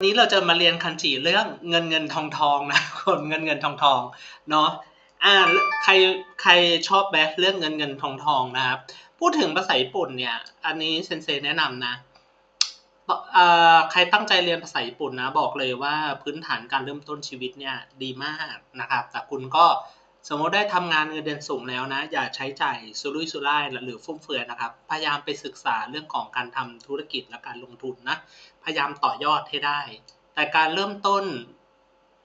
วันนี้เราจะมาเรียนคันจิเรื่องเงินเงินทองทองนะคนเงินเงินทองทองเนาะอ่าใครใครชอบแบทเรื่องเงินเงินทองทองนะครับ พูดถึงภาษาญี่ปุ่นเนี่ย อันนี้เซนเซแนะนำนะอ่าใครตั้งใจเรียนภาษาญี่ปุ่นนะ บอกเลยว่าพื้นฐานการเริ่มต้นชีวิตเนี่ยดีมากนะครับ แต่คุณก็สมมติได้ทำงานเงินเดือนสูงแล้วนะ อย่าใช้จ่ายสุรุ่ยสุร่ายหรือฟุ่มเฟือยนะครับ พยายามไปศึกษาเรื่องของการทำธุรกิจและการลงทุนนะ พยายามต่อยอดให้ได้ แต่การเริ่มต้น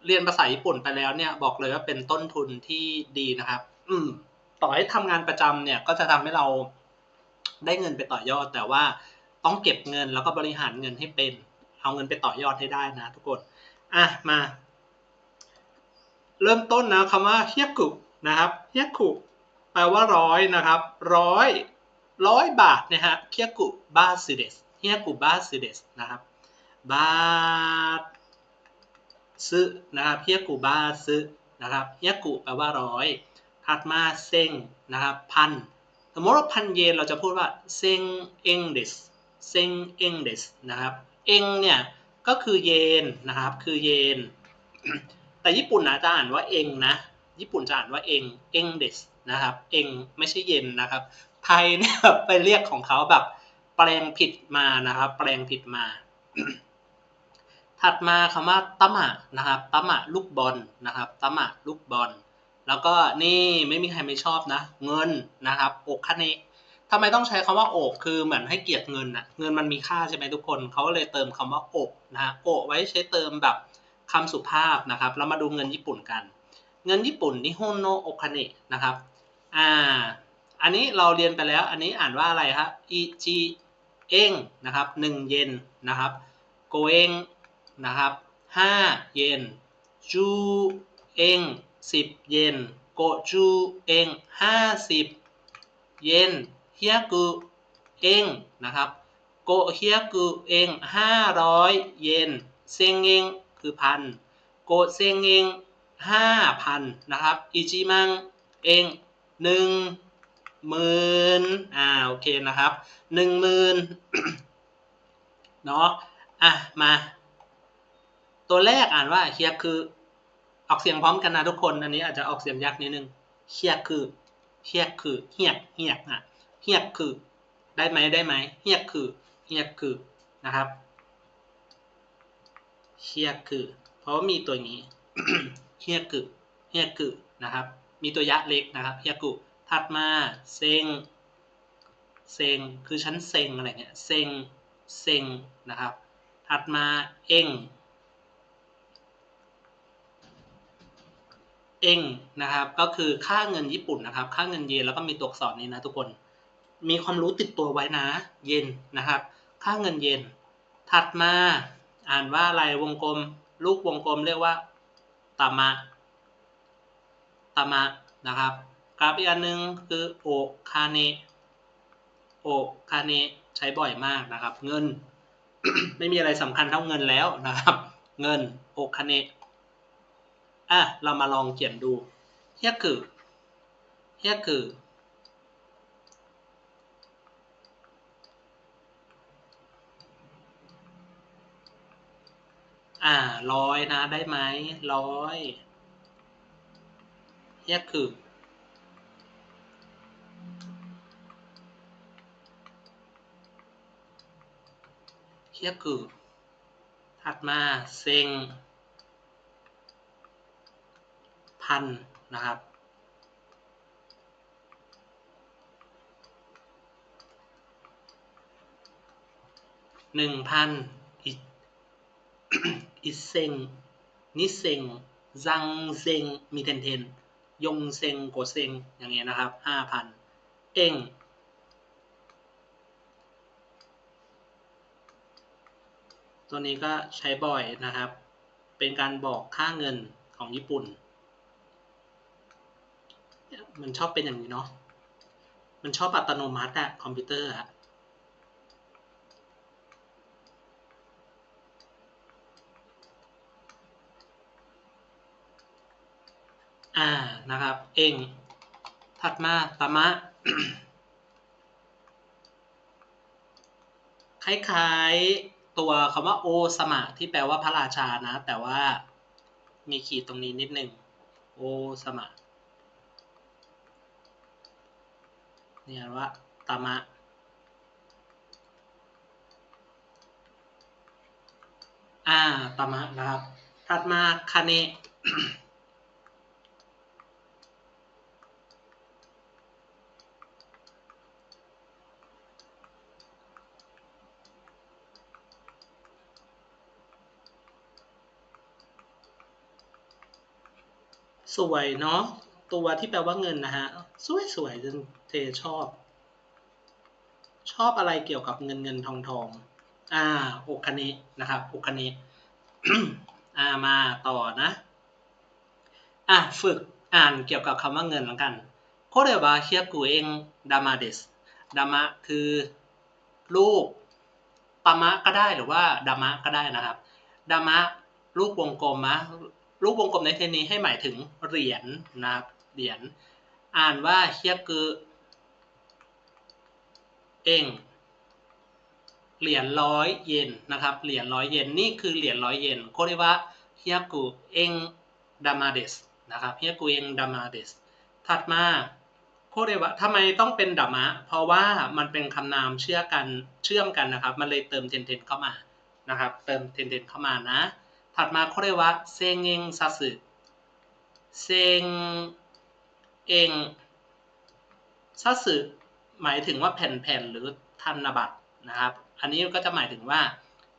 เรียนภาษาญี่ปุ่นไปแล้วเนี่ยบอกเลยว่าเป็นต้นทุนที่ดีนะครับ อืมต่อให้ทำงานประจำเนี่ยก็จะทำให้เราได้เงินไปต่อยอด แต่ว่าต้องเก็บเงินแล้วก็บริหารเงินให้เป็น เอาเงินไปต่อยอดให้ได้นะ ทุกคนอะมา เริ่มต้นนะคำว่าเฮียกุนะครับเฮียกุแปลว่าร้อยนะครับร้อยร้อยบาทนะฮะเฮียกุบาซิเดส เฮียกุบาซิเดสนะครับบาซึนะครับเฮียกุบาซึนะครับเฮียกุแปลว่าร้อยถัดมาเซ็งนะครับพันสมมติว่าพันเยนเราจะพูดว่าเซ็งเองเดสเซ็งเองเดสนะครับเองเนี่ยก็คือเยนนะครับคือเยน แต่ญี่ปุ่นนะจะอ่านว่าเองนะญี่ปุ่นจะอ่านว่าเองเองเดสนะครับเองไม่ใช่เย็นนะครับ ไทยเนี่ยไปเรียกของเขาแบบ แปลงผิดมานะครับ แปลงผิดมา ถัดมาคำว่าตะมะนะครับตะมะลูกบอลนะครับตะมะลูกบอล แล้วก็นี่ไม่มีใครไม่ชอบนะ เงินนะครับอกคาเนะทำไมต้องใช้คำว่าอกคือเหมือนให้เกียรติเงินอะเงินมันมีค่าใช่ไหมทุกคนเขาก็เลยเติมคำว่าอกนะฮะอไว้ใช้เติมแบบคำสุภาพนะครับ เรามาดูเงินญี่ปุ่นกัน เงินญี่ปุ่นนิฮอนโนโอคาเนะนะครับ อ่า อันนี้เราเรียนไปแล้ว อันนี้อ่านว่าอะไรครับอิจิ เองนะครับหนึ่งเยนนะครับโกเองนะครับห้าเยนจูเองสิบเยนโกจูเองห้าสิบเยนเฮียกุเองนะครับโกเฮียกุเองห้าร้อยเยนเซงเองคือพันโกเซงเองห้าพันนะครับอิจิมังเองหนึ่ง หมื่นอ่าโอเคนะครับหนึ่งหมื่นเนาะอะมา ตัวแรกอ่านว่าเฮียคือ ออกเสียงพร้อมกันนะทุกคน อันนี้อาจจะออกเสียงยากนิดนึงเฮียคือเฮียคือเฮียเฮียอะเฮียคือ ได้ไหมได้ไหมเฮียคือเฮียคือนะครับเฮียคือ เพราะว่ามีตัวนี้เฮียคือเฮียคือนะครับ มีตัวยะเล็กนะครับเฮียกุ ถัดมาเซงเซงคือชั้นเซงอะไรเนี่ยเซงเซงนะครับ ถัดมาเองเองนะครับก็คือค่าเงินญี่ปุ่นนะครับ ค่าเงินเยนแล้วก็มีตัวอักษรนี้นะทุกคน มีความรู้ติดตัวไว้นะ เยนนะครับ ค่าเงินเยนถัดมาอ่านว่าอะไรวงกลม ลูกวงกลมเรียกว่าตามะตามะนะครับ กราฟอีกอันหนึ่งคือโอคาเนโอคาเนใช้บ่อยมากนะครับ เงิน ไม่มีอะไรสำคัญเท่าเงินแล้วนะครับ เงินโอคาเนอะเรามาลองเขียนดูเฮียคือเฮียคืออ่าร้อยนะได้ไหมร้อยเฮียคือ ยคือถัดมาเซงพันนะครับ หนึ่งพันอิอิเซงนิเซงซังเซงมีเทนเทน ยงเซงโกเซงอย่างเงี้ยนะครับห้าพันเอง ตัวนี้ก็ใช้บ่อยนะครับ เป็นการบอกค่าเงินของญี่ปุ่น มันชอบเป็นอย่างนี้เนาะ มันชอบอัตโนมัติอะคอมพิวเตอร์อะอ่า นะครับ เอง ถัดมาตามะ คล้ายๆ ตัวคำว่าโอสมะที่แปลว่าพระราชานะ แต่ว่ามีขีดตรงนี้นิดนึงโอสมะเนี่ยว่าตามะอ่าตามะนะครับ ถัดมาคาเนะ สวยเนาะตัวที่แปลว่าเงินนะฮะสวยสวยจนเทชอบ ชอบอะไรเกี่ยวกับเงินเงินทองทองอ่าโอคเนนะครับโอคเนอ่ามาต่อนะอะฝึกอ่านเกี่ยวกับคำว่าเงินแล้วกันโคเรวะเฮียกุเองดามาเดสดามะคือลูกตามะก็ได้หรือว่าดามะก็ได้นะครับดามะลูกวงกลมนะ ลูกวงกลมในเทนี้ให้หมายถึงเหรียญนะครับเหรียญอ่านว่าเฮียกุเองเหรียญร้อยเยนนะครับเหรียญร้อยเยนนี่คือเหรียญร้อยเยนโคเรวะเฮียกุเองดามาเดสนะครับเฮียกุเองดามาเดสถัดมาโคเรวะทำไมต้องเป็นดามะ เพราะว่ามันเป็นคำนามเชื่อกันเชื่อมกันนะครับ มันเลยเติมเทนเทนเข้ามานะครับ เติมเทนเทนเข้ามานะ ถัดมาโคเรวะเซงเองซัสึเซงเองซัสึหมายถึงว่าแผ่นๆหรือธนบัตรนะครับ อันนี้ก็จะหมายถึงว่า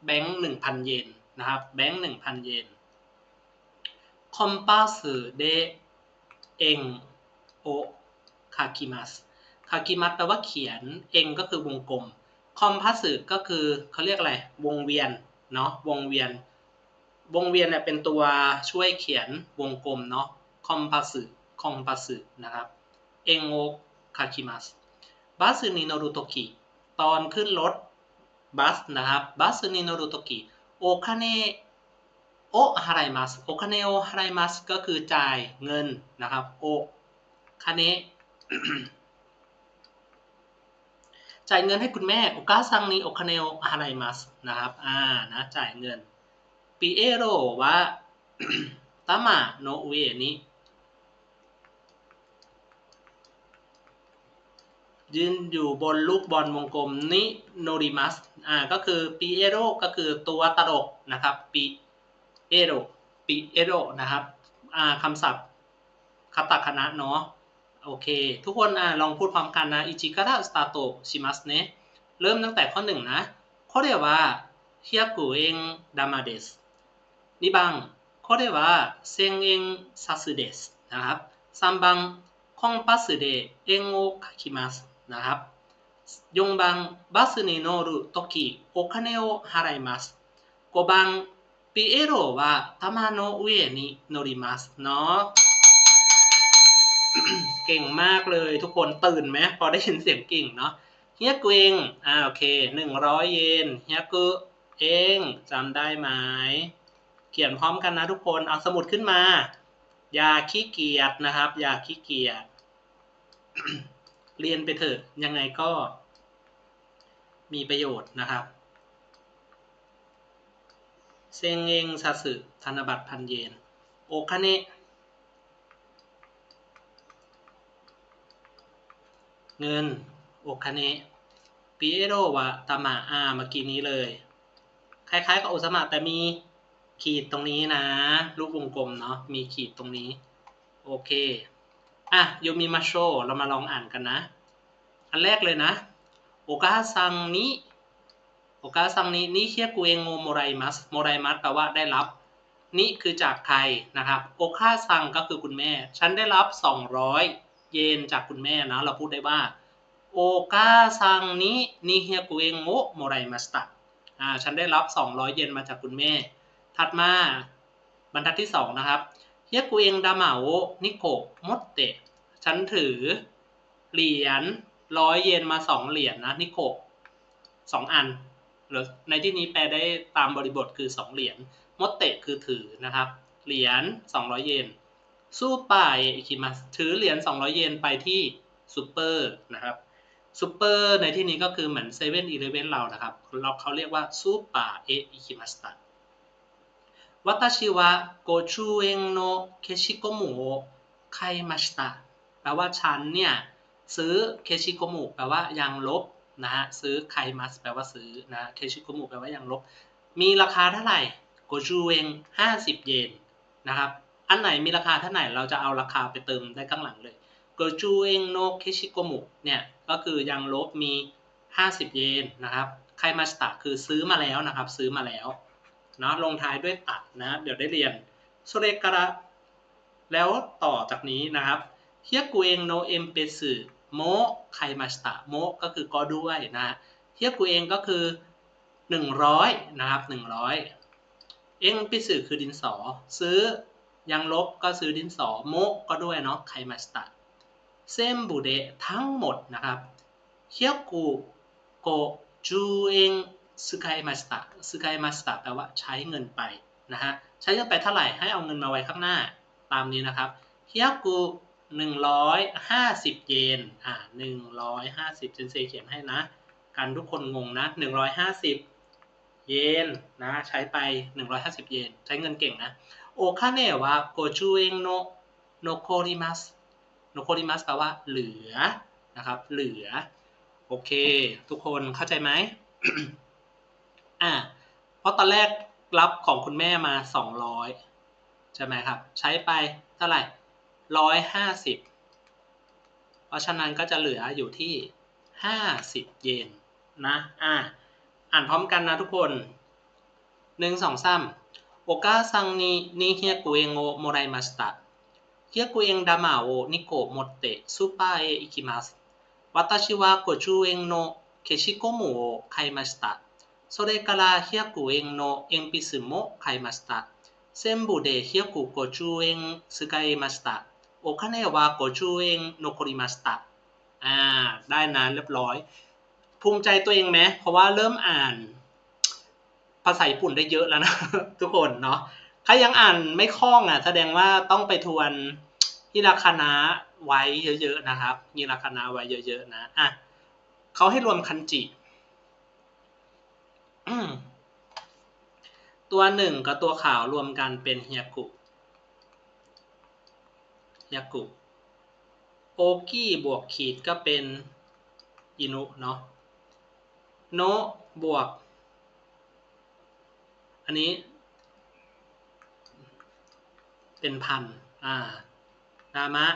แบงค์หนึ่งพันเยนนะครับ แบงค์หนึ่งพันเยนคอมปัสเดเองโอคากิมัสคากิมัสแปลว่าเขียนเองก็คือวงกลมคอมพัสก็คือเขาเรียกอะไร วงเวียนเนาะวงเวียน วงเวียนเนี่ยเป็นตัวช่วยเขียนวงกลมเนาะคอมพัสคอมพัสนะครับเองโอคากิมัสบัสนิโนรุโตกิตอนขึ้นรถบัสนะครับบัสนิโนรุโตกิโอคาเนโอฮารายมัสโอคาเนโอฮารายมัสก็คือจ่ายเงินนะครับโอคาเนจ่ายเงินให้คุณแม่โอกาซังนี้โอคาเนโอฮารายมัสนะครับอ่านะจ่ายเงิน ปีเอโรวะตามะโนอุเอนี้ยืนอยู่บนลูกบอลวงกลมนิโนริมัสอ่าก็คือปีเอโรก็คือตัวตลกนะครับปีเอโรปีเอโรนะครับอ่าคำศัพท์คาตาคณะเนาะโอเค ทุกคนอ่าลองพูดพร้อมกันนะอิจิการะสตารโตชิมัสเนะเริ่มตั้งแต่ข้อหนึ่งนะข้อเรียกว่าเฮียกุเองดามาเดส นี่บังข้อเรียกว่าเซงเองซัสเดสนะครับสามบังคองปัสเดเองโอคาคิมัสนะครับ4番バスに乗るときお金を払います5番ピエロは玉の上に乗りますเนาะ เก่งมากเลยทุกคนตื่นไหมพอได้ยินเสียงกิ่งเนาะเฮียกุเองอ่าโอเคหนึ่งร้อยเยนเฮียกุเองจำได้ไหมเ ขียนพร้อมกันนะทุกคน เอาสมุดขึ้นมา อย่าขี้เกียจนะครับ อย่าขี้เกียจ เรียนไปเถอะ ยังไงก็ มีประโยชน์นะครับ เซงเองซาสึธนบัตรพันเยน โอคาเนะเงิน โอคาเนะปิเอโรวะตามะอาเมื่อกี้นี้เลย คล้ายๆกับโอซามะแต่มี ขีดตรงนี้นะ รูปวงกลมเนาะมีขีดตรงนี้ โอเค อะโยมิมาโชเรามาลองอ่านกันนะ อันแรกเลยนะโอกาซังนี้โอกาซังนี้นี่เคียกุเองโงโมไรมัสโมไรมัสแปลว่าได้รับ นี่คือจากใครนะครับโอคาซังก็คือคุณแม่ ฉันได้รับ 200 เยนจากคุณแม่นะเราพูดได้ว่าโอกาซังนี้นี่เฮียกุเองโงโมไรมัสตะอ่าฉันได้รับ 200 เยนมาจากคุณแม่ ถัดมาบรรทัดที่ 2 นะครับเฮียกุเองดามาโอนิโกมดเตะฉันถือเหรียญร้อยเยนมาสองเหรียญนะนิโกสองอันหรือในที่นี้แปลได้ตามบริบทคือสองเหรียญมดเตะคือถือนะครับ เหรียญ200เยนสู้ป่ายอิคิมัสถือเหรียญ200เยนไปที่ซูเปอร์นะครับซูเปอร์ในที่นี้ก็คือเหมือนเซเว่นอีเลเว่นเรานะครับเราเขาเรียกว่าซูปาเออิคิมัสตะ วัตชิวะโกชูเองโนเคชิโกมุโอไคมาสตะแปลว่าฉันเนี่ย ซื้อเคชิโกมุแปลว่ายางลบนะฮะซื้อไคมัสแปลว่าซื้อนะเคชิโกมุแปลว่ายางลบ มีราคาเท่าไหร่โกชูเองห้าสิบเยนนะครับอันไหนมีราคาเท่าไหร่เราจะเอาราคาไปเติมได้ข้างหลังเลยโกจูเองโนเคชิโกมุเนี่ยก็คือยังลบมี 50 เยนนะครับไคมาสตะคือซื้อมาแล้วนะครับ ซื้อมาแล้ว เนาะลงท้ายด้วยตัดนะเดี๋ยวได้เรียนโซเรการะแล้วต่อจากนี้นะครับเฮียกูเองโนเอ็มเปสึโมไคมาสตะโมก็คือก็ด้วยนะเฮียกูเองก็คือ 100 นะครับ 100 เอ็งเปสึคือดินสอ ซื้อยังลบก็ซื้อดินสอโมก็ด้วยเนาะไคมาสตะเซมบูเดทั้งหมดนะครับเฮียกูโกจูเอง สกายมาสตะสกายมาสตะแปลว่าใช้เงินไปนะฮะใช้เงินไปเท่าไหร่ให้เอาเงินมาไว้ข้างหน้าตามนี้นะครับเฮียกู150 เยนอ่า150เจนเซเขียนให้นะกันทุกคนงงนะ 150 เยนนะใช้ไป 150 เยนใช้เงินเก่งนะโอคาเนะวะโกจูเองโนโนโคริมัสโนโคริมัสแปลว่าเหลือนะครับเหลือ โอเค ทุกคนเข้าใจไหม อ่าเพราะตอนแรกรับของคุณแม่มาสองร้อยใช่ไหมครับ ใช้ไปเท่าไหร่ร้อยห้าสิบเพราะฉะนั้นก็จะเหลืออยู่ที่ห้าสิบเยนนะอ่าอ่านพร้อมกันนะทุกคนหนึ่งสองสามโอกาซังนีนีเฮียกุเองโอมไรมาสตะเฮียกุเองดามาโอนิโกโมเตซูปอร์เออิกิมัสวัตชิวะโกจูเองโนเคชิโกโมโอไคมาสตะ それから100円の鉛筆も買いました。全部で150円使いました。お金は50円残りました。อ่า ได้นะเรียบร้อย ภูมิใจตัวเองไหมเพราะว่าเริ่มอ่าน ภาษาญี่ปุ่นได้เยอะแล้วนะ ทุกคนเนาะถ้ายังอ่านไม่คล่องอ่ะ แสดงว่าต้องไปทวนฮิราคานะไว้เยอะๆนะครับฮิราคานะไว้เยอะๆนะอ่ะเขาให้รวมคันจิอืม ตัวหนึ่งกับตัวขาวรวมกันเป็นเฮียกุเฮียกุโอกี้บวกขีดก็เป็นอินุเนาะโนบวก อันนี้ เป็นพันอ่านามะ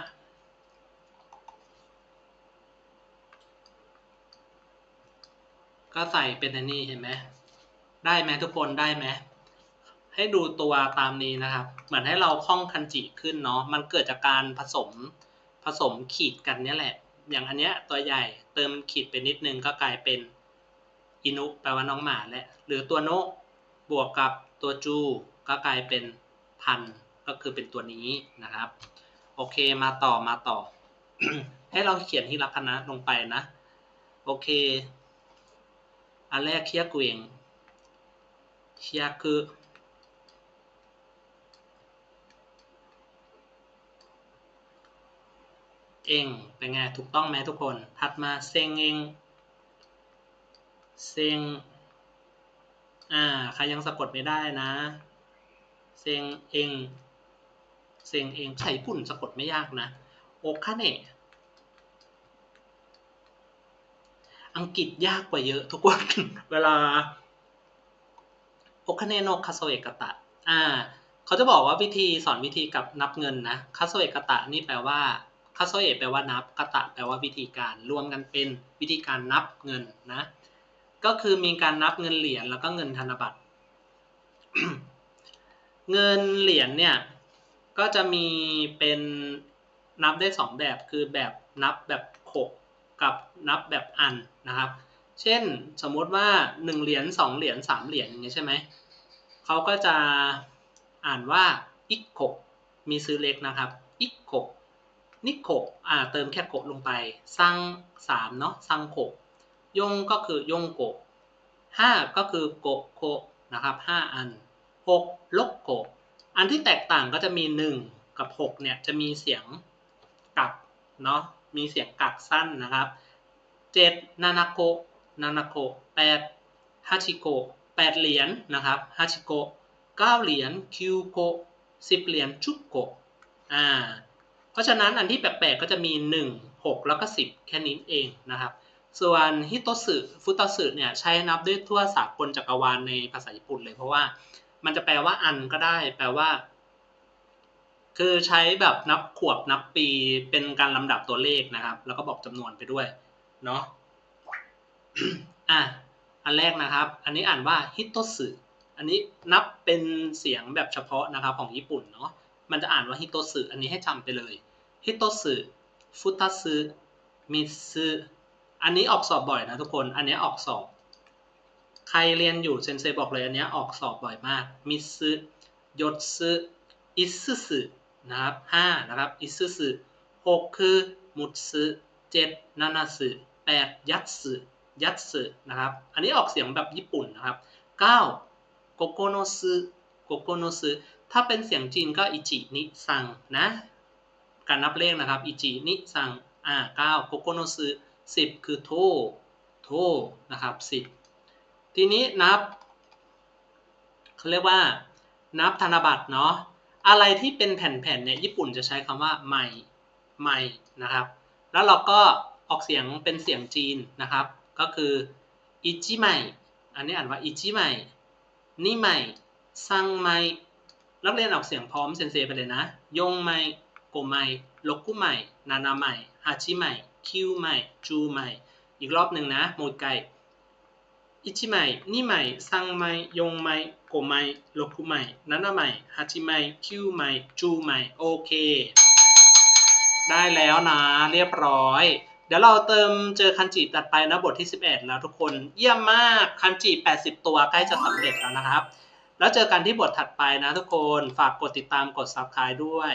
ก็ใส่เป็นอันนี้เห็นไหม ได้ไหมทุกคนได้ไหมให้ดูตัวตามนี้นะครับ เหมือนให้เราคล่องคันจิขึ้นเนาะมันเกิดจากการผสมผสมขีดกันเนี่ยแหละ อย่างอันเนี้ยตัวใหญ่เติมขีดไปนิดนึงก็กลายเป็นอินุแปลว่าน้องหมาแหละหรือตัวโนะบวกกับตัวจูก็กลายเป็นพันก็คือเป็นตัวนี้นะครับ โอเคมาต่อมาต่อ ให้เราเขียนที่ลักษณะลงไปนะ โอเค อันแรกเคียกเอง เคียกุเองเป็นไง ถูกต้องไหมทุกคน ถัดมาเซงเองเซงอ่า ใครยังสะกดไม่ได้นะ เซงเองเซงเองใช้ปุ่นสะกดไม่ยากนะ โอคาเนะอังกฤษยากกว่าเยอะทุกคน เวลา โอคาเนโนคาโซเอกะตะ อ่า เขาจะบอกว่าวิธีสอนวิธีกับนับเงินนะ คาโซเอกะตะนี่แปลว่า คาโซเอะแปลว่านับกะตะแปลว่าวิธีการ รวมกันเป็นวิธีการนับเงินนะ ก็คือมีการนับเงินเหรียญแล้วก็เงินธนบัตร เงินเหรียญเนี่ย ก็จะมีเป็นนับได้สองแบบ คือแบบนับแบบโขกกับนับแบบอันนะครับ เช่นสมมติว่าหนึ่งเหรียญสองเหรียญสามเหรียญอย่างเงี้ยใช่ไหมเขาก็จะอ่านว่าอิกโกมีซื้อเล็กนะครับอิกโกนิโกอ่าเติมแค่โกลงไปซังสามเนาะซังโกยงก็คือยงโกห้าก็คือโกโกนะครับห้าอันหกลกโกอันที่แตกต่างก็จะมีหนึ่งกับหกเนี่ยจะมีเสียงกักเนาะมีเสียงกักสั้นนะครับเจ็ดนานาโก นานาโกะแปดฮาชิโกะแปดเหรียญนะครับฮาชิโกะเก้าเหรียญคิวโกะสิบเหรียญชุกโกะอ่าเพราะฉะนั้นอันที่แปลกๆก็จะมี1 6แล้วก็10แค่นี้เองนะครับส่วนฮิโตสึฟุตสึเนี่ยใช้นับด้วยทั่วสากลจักรวาลในภาษาญี่ปุ่นเลยเพราะว่ามันจะแปลว่าอันก็ได้ แปลว่า คือใช้แบบนับขวบนับปีเป็นการลำดับตัวเลขนะครับ แล้วก็บอกจำนวนไปด้วยเนาะ อะอันแรกนะครับ อันนี้อ่านว่าฮิโตสึอันนี้นับเป็นเสียงแบบเฉพาะนะครับของญี่ปุ่นเนาะมันจะอ่านว่าฮิโตสึอันนี้ให้จำไปเลยฮิโตสึฟุตสึมิสึอันนี้ออกสอบบ่อยนะทุกคน อันนี้ออกสอบ ใครเรียนอยู่เซนเซบอกเลยอันนี้ออกสอบบ่อยมาก มิสึยศสึอิสึสึนะครับห้านะครับ อิสึสึหกคือ มุตสึเจ็ดนานาสึแปดยัตสึ ยัตสึนะครับ อันนี้ออกเสียงแบบญี่ปุ่นนะครับเก้าโกโกโนสึโกโกโนสึถ้าเป็นเสียงจีนก็อิจินิซังนะการนับเลขนะครับอิจินิซังอ่าเก้าโกโกโนสึสิบคือโทโทนะครับสิบทีนี้นับเขาเรียกว่านับธนบัตรเนาะอะไรที่เป็นแผ่นๆเนี่ยญี่ปุ่นจะใช้คำว่าใหม่ใหม่นะครับ แล้วเราก็ออกเสียงเป็นเสียงจีนนะครับ ก็คืออิจิใหม่อันนี้อ่านว่าอิจิใหม่นี่ใหม่ซังใหม่นักเรียนออกเสียงพร้อมเซนเซไปเลยนะ ยงไมโกไมโลกุไมนานาไมฮาชิไมคิวไมจูไมอีกรอบหนึ่งนะโมดไกอิชิไมนี่ไมซังไมยงไมโกไมโลกุไมนานาไมฮาชิไมคิวไมจูไมโอเค ได้แล้วนะ เรียบร้อย เดี๋ยวเราเติมเจอคันจิตัดไปนะบทที่ 11 แล้วทุกคนเยี่ยมมากคันจิ 80 ตัวใกล้จะสำเร็จแล้วนะครับ แล้วเจอกันที่บทถัดไปนะทุกคนฝากกดติดตามกด subscribe ด้วย